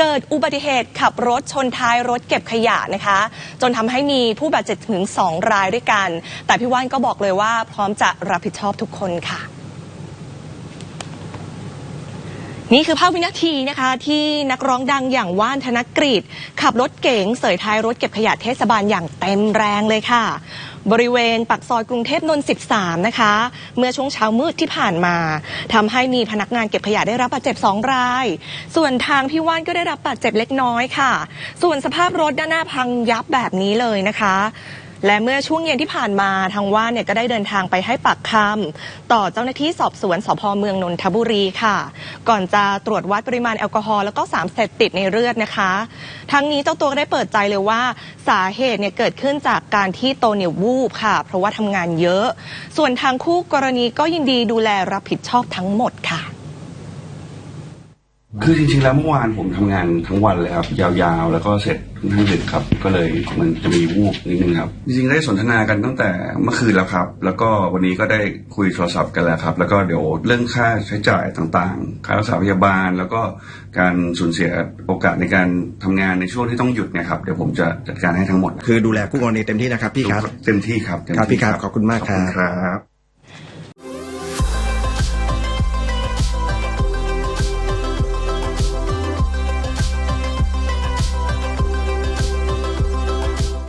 เกิดอุบัติเหตุขับรถชนท้ายรถเก็บขยะนะคะ จนทำให้มีผู้บาดเจ็บถึง 2 รายด้วยกัน แต่พี่ว่านก็บอกเลยว่าพร้อมจะรับผิดชอบทุกคนค่ะ นี่คือภาพวินาทีนะคะ ที่นักร้องดังอย่างว่านธนกฤษขับรถเก๋งเสยท้ายรถเก็บขยะเทศบาลอย่างเต็มแรงเลยค่ะ บริเวณปักซอยกรุงเทพนนท์13 นะคะ เมื่อช่วงเช้ามืดที่ผ่านมาทำให้มีพนักงานเก็บขยะได้รับบาดเจ็บ 2 ราย ส่วนทางพี่ว่านก็ได้รับบาดเจ็บเล็กน้อยค่ะ ส่วนสภาพรถด้านหน้าพังยับแบบนี้เลยนะคะ และเมื่อช่วงเย็นที่ผ่านมาทางว่านเนี่ยก็ได้เดินทางไปให้ปากคำต่อเจ้าหน้าที่สอบสวนสพเมืองนนทบุรีค่ะ ก่อนจะตรวจวัดปริมาณแอลกอฮอล์แล้วก็สารเสพติดในเลือดนะคะ ทั้งนี้เจ้าตัวก็ได้เปิดใจเลยว่าสาเหตุเนี่ยเกิดขึ้นจากการที่โตเนี่ยวูบค่ะ เพราะว่าทำงานเยอะ ส่วนทางคู่กรณีก็ยินดีดูแลรับผิดชอบทั้งหมดค่ะ คือจริงๆแล้วเมื่อวานผมทำงานทั้งวันเลยครับ ยาวๆ แล้วก็เสร็จค่อนข้างดึกครับ ก็เลยมันจะมีวูบนิดนึงครับ จริงๆได้สนทนากันตั้งแต่เมื่อคืนแล้วครับ แล้วก็วันนี้ก็ได้คุยโทรศัพท์กันแล้วครับ แล้วก็เดี๋ยวเรื่องค่าใช้จ่ายต่างๆ ค่ารักษาพยาบาล แล้วก็การสูญเสียโอกาสในการทำงานในช่วงที่ต้องหยุดเนะครับเดี๋ยวผมจะจัดการให้ทั้งหมด คือดูแลคู่กรณีเต็มที่นะครับพี่ครับเต็มที่ครับเต็มครับที่พี่ครับขอบคุณมากขอบคุณครับครับ